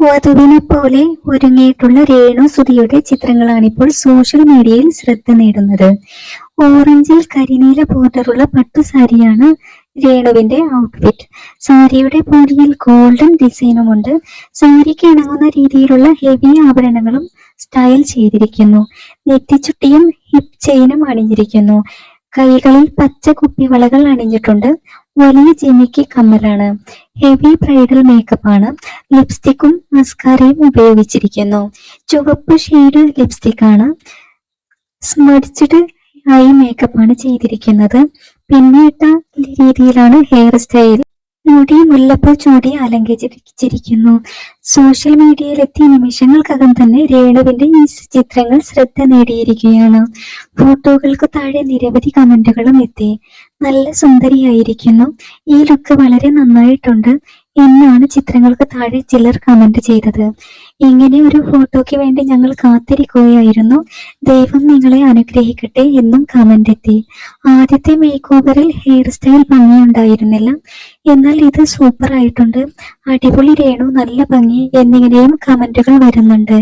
വധുവിനെ പോലെ ഒരുങ്ങിയിട്ടുള്ള രേണു സുധിയുടെ ചിത്രങ്ങളാണ് ഇപ്പോൾ സോഷ്യൽ മീഡിയയിൽ ശ്രദ്ധ നേടുന്നത്. ഓറഞ്ചിൽ കരിനീല ബോർഡറുള്ള പട്ടുസാരിയാണ് രേണുവിന്റെ ഔട്ട്ഫിറ്റ് സാരിയുടെ ബോഡിയിൽ ഗോൾഡൻ ഡിസൈനുമുണ്ട് സാരിക്ക് ഇണങ്ങുന്ന രീതിയിലുള്ള ഹെവി ആഭരണങ്ങളും സ്റ്റൈൽ ചെയ്തിരിക്കുന്നു. നെറ്റിച്ചുട്ടിയും ഹിപ് ചെയിനും അണിഞ്ഞിരിക്കുന്നു. കൈകളിൽ പച്ച കുപ്പിവളകൾ അണിഞ്ഞിട്ടുണ്ട്. വലിയ ജിമിക്ക് കമ്മലാണ്. ഹെവി ബ്രൈഡൽ മേക്കപ്പ് ആണ്. ലിപ്സ്റ്റിക്കും മസ്കാരയും ഉപയോഗിച്ചിരിക്കുന്നു. ചുവപ്പ് ഷെയ്ഡ് ലിപ്സ്റ്റിക് ആണ്. സ്മടിച്ചിട്ട് ഐ മേക്കപ്പ് ആണ് ചെയ്തിരിക്കുന്നത്. പിന്നിട്ട രീതിയിലാണ് ഹെയർ സ്റ്റൈൽ മുടി മുല്ലപ്പൂ ചൂടി അലങ്കരിച്ചിരിക്കുന്നു. സോഷ്യൽ മീഡിയയിൽ എത്തിയ നിമിഷങ്ങൾക്കകം തന്നെ രേണുവിന്റെ ഈ ചിത്രങ്ങൾ ശ്രദ്ധ നേടിയിരിക്കുകയാണ്. ഫോട്ടോകൾക്ക് താഴെ നിരവധി കമന്റുകളും എത്തി. നല്ല സുന്ദരിയായിരിക്കുന്നു. ഈ ലുക്ക് വളരെ നന്നായിട്ടുണ്ട് എന്നാണ് ചിത്രങ്ങൾക്ക് താഴെ ചിലർ കമന്റ് ചെയ്തത്. ഇങ്ങനെ ഒരു ഫോട്ടോയ്ക്ക് വേണ്ടി ഞങ്ങൾ കാത്തിരിക്കുകയായിരുന്നു. ദൈവം നിങ്ങളെ അനുഗ്രഹിക്കട്ടെ എന്നും കമന്റ് എത്തി. ആദ്യത്തെ മേക്ക് ഓവറിൽ ഹെയർ സ്റ്റൈൽ ഭംഗിയുണ്ടായിരുന്നില്ല. എന്നാൽ ഇത് സൂപ്പർ ആയിട്ടുണ്ട്. അടിപൊളി രേണു നല്ല ഭംഗി എന്നിങ്ങനെയും കമന്റുകൾ വരുന്നുണ്ട്.